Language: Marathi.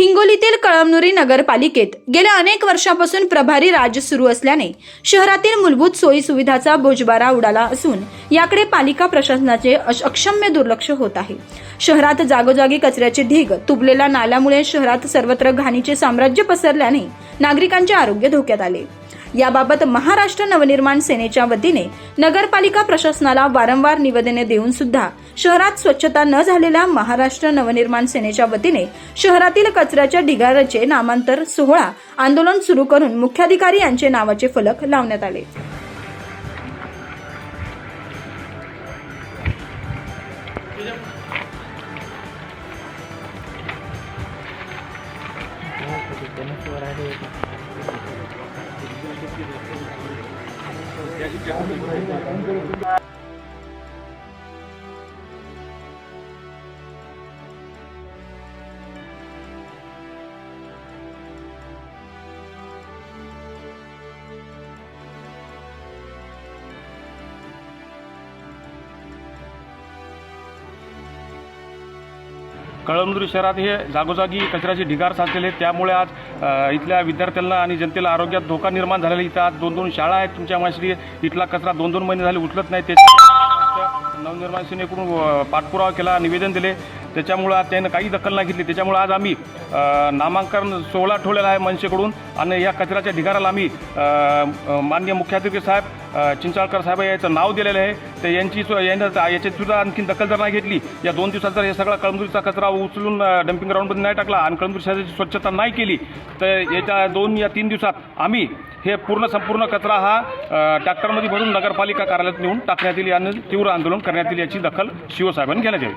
हिंगोलीतील कळमनुरी नगरपालिकेत गेल्या अनेक वर्षापासून प्रभारी राज सुरू असल्याने शहरातील मूलभूत सोयी सुविधाचा बोजबारा उडाला असून याकडे पालिका प्रशासनाचे अश- अक्षम्य दुर्लक्ष होत आहे. शहरात जागोजागी कचऱ्याचे ढीग तुबलेल्या नाल्यामुळे शहरात सर्वत्र घाणीचे साम्राज्य पसरल्याने नागरिकांचे आरोग्य धोक्यात आले. याबाबत महाराष्ट्र नवनिर्माण सेनेच्या वतीने नगरपालिका प्रशासनाला वारंवार निवेदने देऊन सुद्धा शहरात स्वच्छता न झालेल्या महाराष्ट्र नवनिर्माण सेनेच्या वतीने शहरातील कचऱ्याच्या ढिगाऱ्याचे नामांतर सोहळा आंदोलन सुरू करून मुख्याधिकारी यांचे नावाचे फलक लावण्यात आले. Thank you. कळमनुरी शहरात हे जागोजागी कचऱ्याचे ढिगार साचलेले आहेत. त्यामुळे आज इथल्या विद्यार्थ्यांना आणि जनतेला आरोग्यात धोका निर्माण झालेला इथं आज दोन दोन शाळा आहेत. तुमच्या माश्री इथला कचरा दोन दोन महिने झाले उचलत नाही. त्याच्या नवनिर्माण सेनेकडून पाठपुरावा केला निवेदन दिले. त्याच्यामुळं आज त्यानं काही दखल नाही घेतली. त्याच्यामुळं आज आम्ही नामांकन सोहळा ठेवलेला आहे मनसेकडून. आणि या कचऱ्याच्या ढिगाराला आम्ही माननीय मुख्याधिकारी साहेब चिंचाळकर साहेब याचं नाव दिलेलं आहे. तर यांची सु- याच्यात सुद्धा आणखी दखल जर नाही घेतली या दोन दिवसात जर हे सगळा कळमदुरीचा कचरा उचलून डम्पिंग ग्राउंडमध्ये नाही टाकला आणि कळमदुरी शहराची स्वच्छता नाही केली तर येत्या दोन या तीन दिवसात आम्ही हे पूर्ण संपूर्ण कचरा हा ट्रॅक्टरमध्ये भरून नगरपालिका कार्यालयात नेऊन टाकण्यात येईल आणि तीव्र आंदोलन करण्यात येईल याची दखल शिवसाहेबांनी घेण्यात यावी.